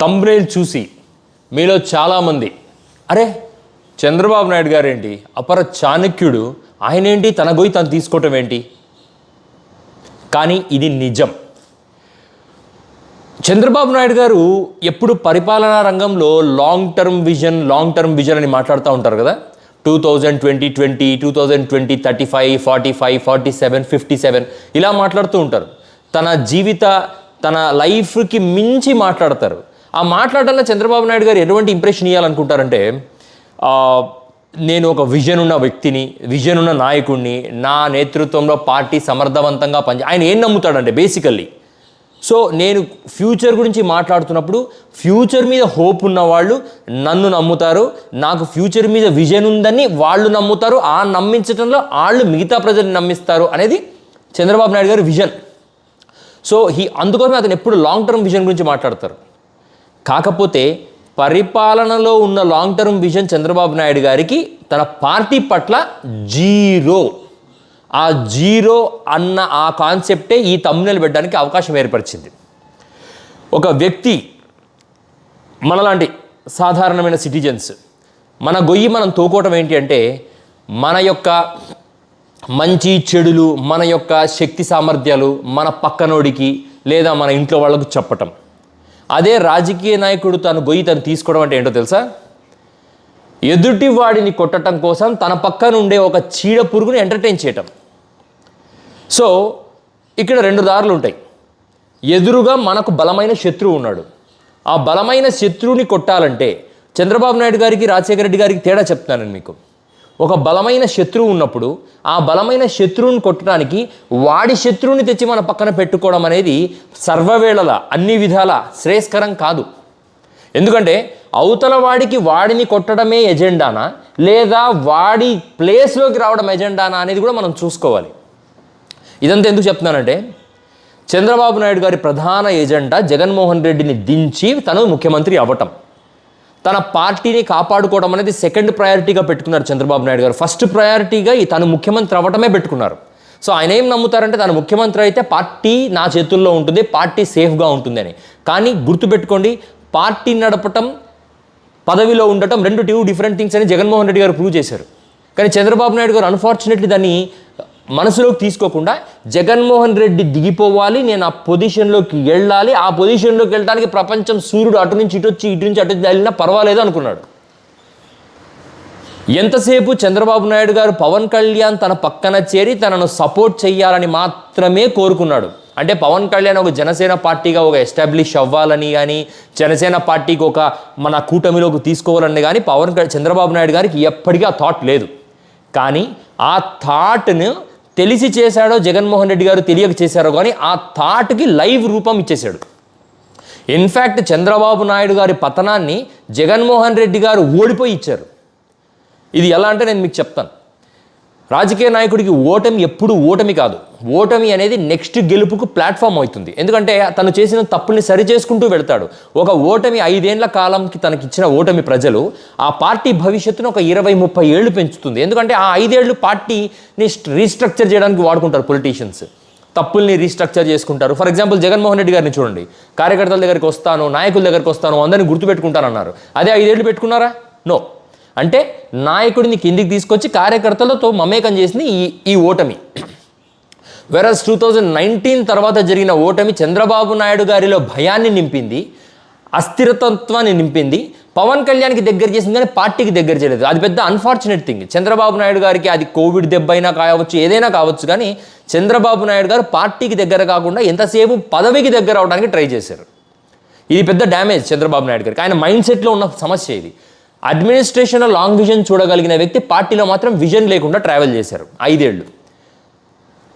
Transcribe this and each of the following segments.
తంబ్రేల్ చూసి మీలో చాలామంది అరే చంద్రబాబు నాయుడు గారేంటి? అపర చాణక్యుడు ఆయనేంటి? తన గొయ్యి తను తీసుకోవటం ఏంటి? కానీ ఇది నిజం. చంద్రబాబు నాయుడు గారు ఎప్పుడు పరిపాలనా రంగంలో long term vision long term vision అని మాట్లాడుతూ ఉంటారు కదా? Two thousand twenty twenty two thousand twenty thirty five forty five forty seven fifty seven ఇలా మాట్లాడుతూ ఉంటారు. తన జీవిత తన లైఫ్కి మించి మాట్లాడతారు. ఆ మాట్లాడడంలో చంద్రబాబు నాయుడు గారు ఎటువంటి ఇంప్రెషన్ ఇవ్వాలనుకుంటారంటే నేను ఒక విజన్ ఉన్న వ్యక్తిని విజన్ ఉన్న నాయకుడిని నా నేతృత్వంలో పార్టీ సమర్థవంతంగా పనిచే ఆయన ఏం నమ్ముతాడంటే బేసికల్లీ సో నేను ఫ్యూచర్ గురించి మాట్లాడుతున్నప్పుడు ఫ్యూచర్ మీద హోప్ ఉన్న వాళ్ళు నన్ను నమ్ముతారు నాకు ఫ్యూచర్ మీద విజన్ ఉందని వాళ్ళు నమ్ముతారు ఆ నమ్మించడంలో వాళ్ళు మిగతా ప్రజల్ని నమ్మిస్తారు అనేది చంద్రబాబు నాయుడు గారి విజన్ సో హీ అందుకోసమే అతను ఎప్పుడు లాంగ్ టర్మ్ విజన్ గురించి మాట్లాడతారు. కాకపోతే పరిపాలనలో ఉన్న long term vision Chandrababu Naidu గారికి తన పార్టీ పట్ల జీరో. ఆ జీరో అన్న ఆ కాన్సెప్టే ఈ తమ్ముళ్ళు పెట్టడానికి అవకాశం ఏర్పరిచింది. ఒక వ్యక్తి మనలాంటి సాధారణమైన సిటిజన్స్ మన గొయ్యి మనం తోకోవటం ఏంటి అంటే మన యొక్క మంచి చెడులు మన యొక్క శక్తి సామర్థ్యాలు మన పక్కనోడికి లేదా మన ఇంట్లో వాళ్ళకు చెప్పటం. అదే రాజకీయ నాయకుడు తను గొయ్యి తను తీసుకోవడం అంటే ఏంటో తెలుసా? ఎదుటి వాడిని కొట్టడం కోసం తన పక్కన ఉండే ఒక చీడ పురుగుని ఎంటర్టైన్ చేయటం. సో ఇక్కడ రెండు దారులు ఉంటాయి. ఎదురుగా మనకు బలమైన శత్రువు ఉన్నాడు. ఆ బలమైన శత్రువుని కొట్టాలంటే చంద్రబాబు నాయుడు గారికి రాజశేఖర రెడ్డి గారికి తేడా చెప్తాను మీకు. ఒక బలమైన శత్రువు ఉన్నప్పుడు ఆ బలమైన శత్రువుని కొట్టడానికి వాడి శత్రువుని తెచ్చి మన పక్కన పెట్టుకోవడం అనేది సర్వవేళల అన్ని విధాల శ్రేయస్కరం కాదు. ఎందుకంటే అవతల వాడికి వాడిని కొట్టడమే ఎజెండానా? లేదా వాడి ప్లేస్లోకి రావడం ఎజెండానా అనేది కూడా మనం చూసుకోవాలి. ఇదంతా ఎందుకు చెప్తున్నానంటే చంద్రబాబు నాయుడు గారి ప్రధాన ఎజెండా జగన్మోహన్ రెడ్డిని దించి తను ముఖ్యమంత్రి అవ్వటం. తన పార్టీని కాపాడుకోవడం అనేది సెకండ్ ప్రయారిటీగా పెట్టుకున్నారు చంద్రబాబు నాయుడు గారు. ఫస్ట్ ప్రయారిటీగా ఈ తను ముఖ్యమంత్రి అవ్వటమే పెట్టుకున్నారు. సో ఆయన ఏం నమ్ముతారంటే తన ముఖ్యమంత్రి అయితే పార్టీ నా చేతుల్లో ఉంటుంది పార్టీ సేఫ్గా ఉంటుందని. కానీ గుర్తుపెట్టుకోండి పార్టీ నడపటం పదవిలో ఉండటం రెండు టూ డిఫరెంట్ థింగ్స్ అని జగన్మోహన్ రెడ్డి గారు ప్రూవ్ చేశారు. కానీ చంద్రబాబు నాయుడు గారు అన్ఫార్చునేట్లీ దాన్ని మనసులోకి తీసుకోకుండా జగన్మోహన్ రెడ్డి దిగిపోవాలి నేను ఆ పొజిషన్లోకి వెళ్ళాలి ఆ పొజిషన్లోకి వెళ్ళడానికి ప్రపంచం సూర్యుడు అటు నుంచి ఇటు వచ్చి ఇటు నుంచి అటు వెళ్ళినా పర్వాలేదు అనుకున్నాడు. ఎంతసేపు చంద్రబాబు నాయుడు గారు పవన్ కళ్యాణ్ తన పక్కన చేరి తనను సపోర్ట్ చేయాలని మాత్రమే కోరుకున్నాడు. అంటే పవన్ కళ్యాణ్ ఒక జనసేన పార్టీగా ఒక ఎస్టాబ్లిష్ అవ్వాలని కానీ జనసేన పార్టీకి ఒక మన కూటమిలోకి తీసుకోవాలని కానీ పవన్ చంద్రబాబు నాయుడు గారికి ఎప్పటికీ ఆ థాట్ లేదు. కానీ ఆ థాట్ను తెలిసి చేశాడో జగన్మోహన్ రెడ్డి గారు తెలియక చేశారో కానీ ఆ థాట్కి లైవ్ రూపం ఇచ్చేశాడు. ఇన్ఫ్యాక్ట్ చంద్రబాబు నాయుడు గారి పతనాన్ని జగన్మోహన్ రెడ్డి గారు ఓడిపోయి ఇచ్చారు. ఇది ఎలా అంటే నేను మీకు చెప్తాను. రాజకీయ నాయకుడికి ఓటమి ఎప్పుడు ఓటమి కాదు. ఓటమి అనేది నెక్స్ట్ గెలుపుకు ప్లాట్ఫామ్ అవుతుంది. ఎందుకంటే తను చేసిన తప్పుల్ని సరి చేసుకుంటూ వెళ్తాడు. ఒక ఓటమి ఐదేళ్ళ కాలంకి తనకిచ్చిన ఓటమి ప్రజలు ఆ పార్టీ భవిష్యత్తును ఒక ఇరవై ముప్పై ఏళ్ళు పెంచుతుంది. ఎందుకంటే ఆ ఐదేళ్ళు పార్టీని రీస్ట్రక్చర్ చేయడానికి వాడుకుంటారు పొలిటీషియన్స్. తప్పుల్ని రీస్ట్రక్చర్ చేసుకుంటారు. ఫర్ ఎగ్జాంపుల్ జగన్మోహన్ రెడ్డి గారిని చూడండి. కార్యకర్తల దగ్గరికి వస్తాను నాయకుల దగ్గరికి వస్తాను అందరిని గుర్తుపెట్టుకుంటానన్నారు. అదే ఐదేళ్ళు పెట్టుకున్నారా? నో. అంటే నాయకుడిని కిందికి తీసుకొచ్చి కార్యకర్తలతో మమేకం చేసింది ఈ ఈ ఓటమి. వెరస్ టూ థౌజండ్ నైన్టీన్ తర్వాత జరిగిన ఓటమి చంద్రబాబు నాయుడు గారిలో భయాన్ని నింపింది అస్థిరతత్వాన్ని నింపింది పవన్ కళ్యాణ్కి దగ్గర చేసింది కానీ పార్టీకి దగ్గర చేయలేదు. అది పెద్ద అన్ఫార్చునేట్ థింగ్ చంద్రబాబు నాయుడు గారికి అది కోవిడ్ దెబ్బ అయినా కావచ్చు ఏదైనా కావచ్చు కానీ చంద్రబాబు నాయుడు గారు పార్టీకి దగ్గర కాకుండా ఎంతసేపు పదవికి దగ్గర అవడానికి ట్రై చేశారు. ఇది పెద్ద డ్యామేజ్ చంద్రబాబు నాయుడు గారికి. ఆయన మైండ్ సెట్లో ఉన్న సమస్య ఇది. అడ్మినిస్ట్రేషన్లో లాంగ్ విజన్ చూడగలిగిన వ్యక్తి పార్టీలో మాత్రం విజన్ లేకుండా ట్రావెల్ చేశారు. ఐదేళ్ళు.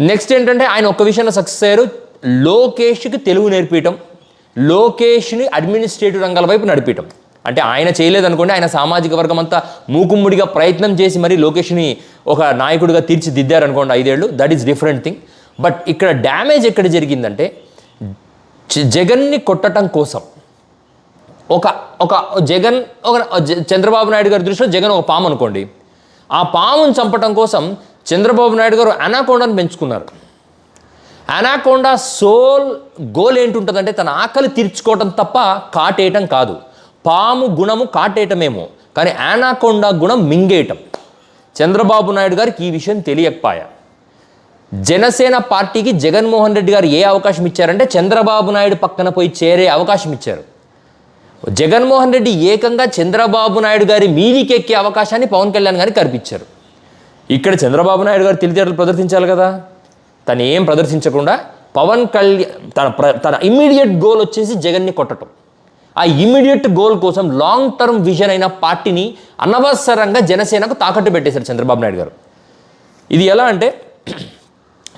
నెక్స్ట్ ఏంటంటే ఆయన ఒక్క విషయంలో సక్సెస్ అయ్యారు. లోకేష్కి తెలుగు నేర్పించడం లోకేష్ని అడ్మినిస్ట్రేటివ్ రంగాల వైపు నడిపించడం అంటే ఆయన చేయలేదనుకోండి ఆయన సామాజిక వర్గం అంతా మూకుమ్ముడిగా ప్రయత్నం చేసి మరి లోకేష్ని ఒక నాయకుడిగా తీర్చిదిద్దారనుకోండి ఐదేళ్ళు that is different thing but ఇక్కడ డ్యామేజ్ ఎక్కడ జరిగిందంటే జ- జగన్ని కొట్టడం కోసం. ఒక ఒక జగన్ ఒక చంద్రబాబు నాయుడు గారి దృష్టిలో జగన్ ఒక పాము అనుకోండి. ఆ పామును చంపటం కోసం చంద్రబాబు నాయుడు గారు అనాకొండను పెంచుకున్నారు. అనాకొండ సోల్ గోల్ ఏంటుంటుందంటే తన ఆకలి తీర్చుకోవటం తప్ప కాటేయటం కాదు. పాము గుణము కాటేయటమేమో. కానీ ఆనాకొండ గుణం మింగేయటం. చంద్రబాబు నాయుడు గారికి ఈ విషయం తెలియకపోయా. జనసేన పార్టీకి జగన్మోహన్ రెడ్డి గారు ఏ అవకాశం ఇచ్చారంటే చంద్రబాబు నాయుడు పక్కన పోయి చేరే అవకాశం ఇచ్చారు. జగన్మోహన్ రెడ్డి ఏకంగా చంద్రబాబు నాయుడు గారి మీదికెక్కే అవకాశాన్ని పవన్ కళ్యాణ్ గారికి కల్పించారు. ఇక్కడ చంద్రబాబు నాయుడు గారు తెలివితేటలు ప్రదర్శించాలి కదా. తను ఏం ప్రదర్శించకుండా పవన్ కళ్యాణ్ తన ప్ర- తన ఇమ్మీడియట్ గోల్ వచ్చేసి జగన్ని కొట్టడం ఆ ఇమ్మీడియట్ గోల్ కోసం లాంగ్ టర్మ్ విజన్ అయిన పార్టీని అనవసరంగా జనసేనకు తాకట్టు పెట్టేశారు చంద్రబాబు నాయుడు గారు. ఇది ఎలా అంటే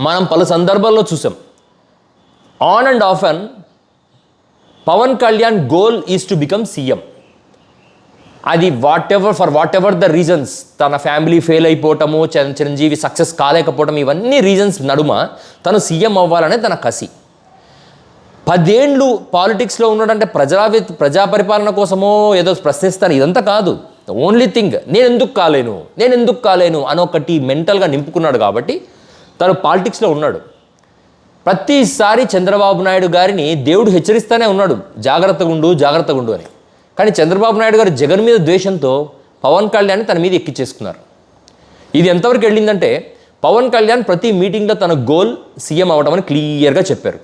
మనం పలు సందర్భాల్లో చూసాం. On and off an Pawan Kalyan goal is to become CM అది whatever for whatever the reasons తన ఫ్యామిలీ ఫెయిల్ అయిపోవటము చిరం- చిరంజీవి సక్సెస్ కాలేకపోవటం ఇవన్నీ రీజన్స్ నడుమ తను సీఎం అవ్వాలనే తన కసి. పదేండ్లు పాలిటిక్స్లో ఉన్నాడంటే ప్రజా ప్రజా పరిపాలన కోసమో ఏదో ప్రశ్నిస్తాను ఇదంతా కాదు. ఓన్లీ థింగ్ నేను ఎందుకు కాలేను నేను ఎందుకు కాలేను అని ఒకటి మెంటల్గా నింపుకున్నాడు కాబట్టి తను పాలిటిక్స్లో ఉన్నాడు. ప్రతిసారి చంద్రబాబు నాయుడు గారిని దేవుడు హెచ్చరిస్తూనే ఉన్నాడు. జాగ్రత్తగా ఉండు జాగ్రత్తగా ఉండు అని. కానీ చంద్రబాబు నాయుడు గారు జగన్ మీద ద్వేషంతో పవన్ కళ్యాణ్ తన మీద ఎక్కించేసుకున్నారు ఇది ఎంతవరకు వెళ్ళిందంటే పవన్ కళ్యాణ్ ప్రతి మీటింగ్లో తన గోల్ సీఎం అవ్వడం అని క్లియర్గా చెప్పారు.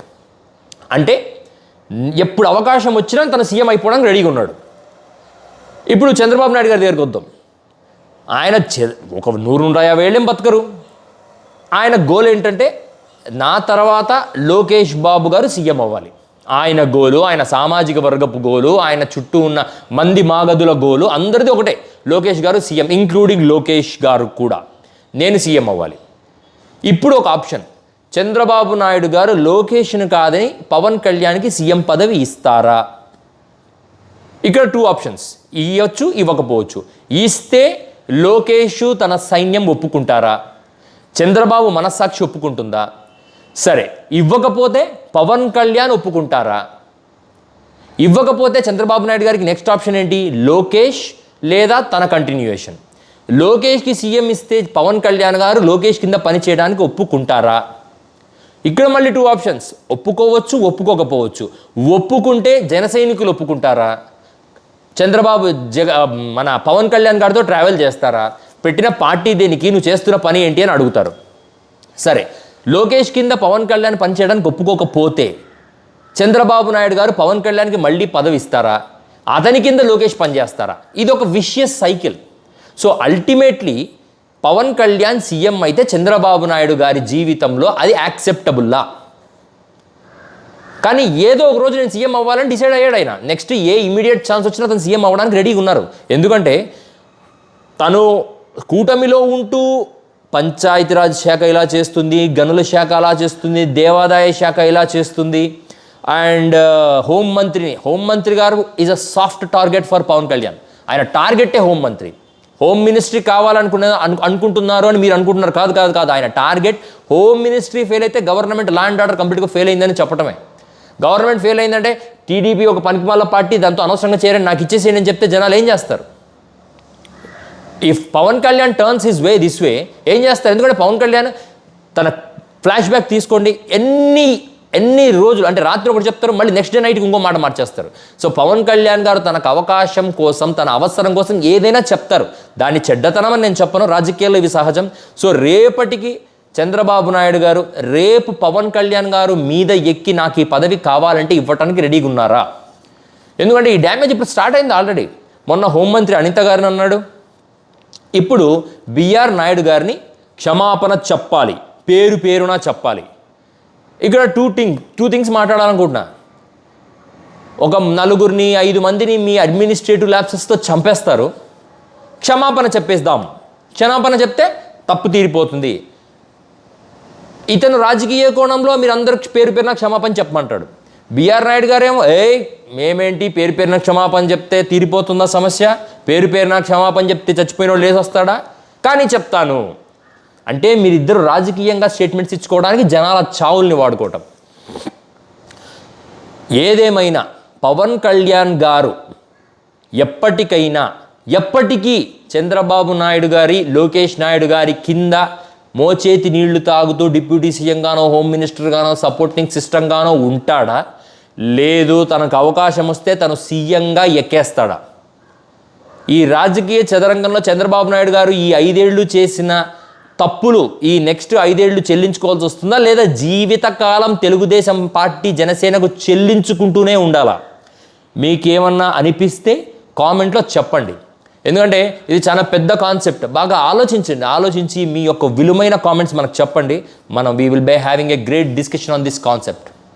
అంటే ఎప్పుడు అవకాశం వచ్చినా తన సీఎం అయిపోవడానికి రెడీగా ఉన్నాడు. ఇప్పుడు చంద్రబాబు నాయుడు గారి దగ్గరికి వద్దాం. ఆయన ఒక నూరు యాభై ఏళ్ళేం బతకరు? ఆయన గోల్ ఏంటంటే నా తర్వాత లోకేష్ బాబు గారు సీఎం అవ్వాలి. ఆయన గోలు ఆయన సామాజిక వర్గపు గోలు ఆయన చుట్టూ ఉన్న మంది మాగదుల గోలు అందరిది ఒకటే. లోకేష్ గారు సీఎం ఇంక్లూడింగ్ లోకేష్ గారు కూడా. నేను సీఎం అవ్వాలి. ఇప్పుడు ఒక ఆప్షన్. చంద్రబాబు నాయుడు గారు లోకేష్ను కాదని పవన్ కళ్యాణ్కి సీఎం పదవి ఇస్తారా? ఇక్కడ టూ ఆప్షన్స్ ఇవ్వచ్చు ఇవ్వకపోవచ్చు. ఇస్తే లోకేష్ తన సైన్యం ఒప్పుకుంటారా? చంద్రబాబు మనస్సాక్షి ఒప్పుకుంటుందా? సరే ఇవ్వకపోతే పవన్ కళ్యాణ్ ఒప్పుకుంటారా? ఇవ్వకపోతే చంద్రబాబు నాయుడు గారికి నెక్స్ట్ ఆప్షన్ ఏంటి? లోకేష్ లేదా తన కంటిన్యూయేషన్ లోకేష్కి సీఎం ఇస్తే పవన్ కళ్యాణ్ గారు లోకేష్ కింద పని చేయడానికి ఒప్పుకుంటారా? ఇక్కడ మళ్ళీ టూ ఆప్షన్స్ ఒప్పుకోవచ్చు ఒప్పుకోకపోవచ్చు. ఒప్పుకుంటే జన సైనికులు ఒప్పుకుంటారా? చంద్రబాబు జగ మన పవన్ కళ్యాణ్ గారితో ట్రావెల్ చేస్తారా? పెట్టిన పార్టీ దేనికి? నువ్వు చేస్తున్న పని ఏంటి అని అడుగుతారు. సరే లోకేష్ కింద పవన్ కళ్యాణ్ పనిచేయడానికి ఒప్పుకోకపోతే చంద్రబాబు నాయుడు గారు పవన్ కళ్యాణ్కి మళ్ళీ పదవి ఇస్తారా అతని కింద లోకేష్ పనిచేస్తారా? ఇది ఒక vicious cycle so ultimately Pawan Kalyan CM అయితే చంద్రబాబు నాయుడు గారి జీవితంలో అది యాక్సెప్టబుల్లా కానీ ఏదో ఒక రోజు నేను సీఎం అవ్వాలని డిసైడ్ అయ్యాడు ఆయన. నెక్స్ట్ ఏ ఇమీడియట్ ఛాన్స్ వచ్చినా తను సీఎం అవ్వడానికి రెడీగా ఉన్నారు. ఎందుకంటే తను కూటమిలో ఉంటూ పంచాయతీరాజ్ శాఖ ఇలా చేస్తుంది గనుల శాఖ అలా చేస్తుంది దేవాదాయ శాఖ ఇలా చేస్తుంది. అండ్ uh, హోం మంత్రిని హోం మంత్రి గారు is a soft target for Pawan Kalyan. ఆయన టార్గెటే హోం మంత్రి. హోమ్ మినిస్ట్రీ కావాలనుకునే అను అనుకుంటున్నారు అని మీరు అనుకుంటున్నారు. కాదు కాదు కాదు. ఆయన టార్గెట్ హోమ్ మినిస్ట్రీ ఫెయిల్ అయితే గవర్నమెంట్ లా అండ్ ఆర్డర్ కంప్లీట్గా ఫెయిల్ అయిందని చెప్పడమే గవర్నమెంట్ ఫెయిల్ అయిందంటే టీడీపీ ఒక పనికిమాల పార్టీ దాంతో అనవసరంగా చేరని నాకు ఇచ్చేసేయని చెప్తే జనాలు ఏం చేస్తారు? If Pawan Kalyan turns his way this way ఏం చేస్తారు? ఎందుకంటే పవన్ కళ్యాణ్ తన ఫ్లాష్ బ్యాక్ తీసుకోండి. ఎన్ని ఎన్ని రోజులు అంటే రాత్రి ఒకటి చెప్తారు మళ్ళీ నెక్స్ట్ డే నైట్కి ఇంకో మాట మార్చేస్తారు. సో పవన్ కళ్యాణ్ గారు తనకు అవకాశం కోసం తన అవసరం కోసం ఏదైనా చెప్తారు. దాన్ని చెడ్డతనం అని నేను చెప్పను రాజకీయాల్లో ఇవి సహజం. సో రేపటికి చంద్రబాబు నాయుడు గారు రేపు పవన్ కళ్యాణ్ గారు మీద ఎక్కి నాకు ఈ పదవి కావాలంటే ఇవ్వటానికి రెడీగా ఉన్నారా? ఎందుకంటే ఈ డ్యామేజ్ ఇప్పుడు స్టార్ట్ అయింది ఆల్రెడీ మొన్న హోంమంత్రి అనిత గారిని అన్నాడు. ఇప్పుడు బిఆర్ నాయుడు గారిని క్షమాపణ చెప్పాలి. పేరు పేరున చెప్పాలి. ఇక్కడ టూ థింగ్ టూ థింగ్స్ మాట్లాడాలనుకుంటున్నా. ఒక నలుగురిని ఐదు మందిని మీ అడ్మినిస్ట్రేటివ్ ల్యాబ్సెస్తో చంపేస్తారు. క్షమాపణ చెప్పేద్దాం. క్షమాపణ చెప్తే తప్పు తీరిపోతుంది. ఇతను రాజకీయ కోణంలో మీరు అందరూ పేరు పేరున క్షమాపణ చెప్పమంటాడు. బిఆర్ నాయుడు గారేమో ఏయ్ మేమేంటి పేరు పేరున క్షమాపణ చెప్తే తీరిపోతుందా సమస్య? పేరు పేరున క్షమాపణ చెప్తే చచ్చిపోయిన వాళ్ళు లేసి వస్తాడా కానీ చెప్తాను. అంటే మీరిద్దరు రాజకీయంగా స్టేట్మెంట్స్ ఇచ్చుకోవడానికి జనాల చావుల్ని వాడుకోవటం. ఏదేమైనా పవన్ కళ్యాణ్ గారు ఎప్పటికైనా ఎప్పటికీ చంద్రబాబు నాయుడు గారి లోకేష్ నాయుడు గారి కింద మోచేతి నీళ్ళు తాగుతూ డిప్యూటీ సీఎంగానో హోమ్ మినిస్టర్గానో సపోర్టింగ్ సిస్టంగానో ఉంటాడా? లేదు తనకు అవకాశం వస్తే తను సీఎంగా ఎక్కేస్తాడా? ఈ రాజకీయ చదరంగంలో చంద్రబాబు నాయుడు గారు ఈ ఐదేళ్ళు చేసిన తప్పులు ఈ నెక్స్ట్ ఐదేళ్ళు చెల్లించుకోవాల్సి వస్తుందా? లేదా జీవితకాలం తెలుగుదేశం పార్టీ జనసేనకు చెల్లించుకుంటూనే ఉండాలా? మీకేమన్నా అనిపిస్తే కామెంట్లో చెప్పండి. ఎందుకంటే ఇది చాలా పెద్ద కాన్సెప్ట్. బాగా ఆలోచించండి. ఆలోచించి మీ యొక్క విలువైన కామెంట్స్ మనకు చెప్పండి. మనం we will be having a great discussion on this concept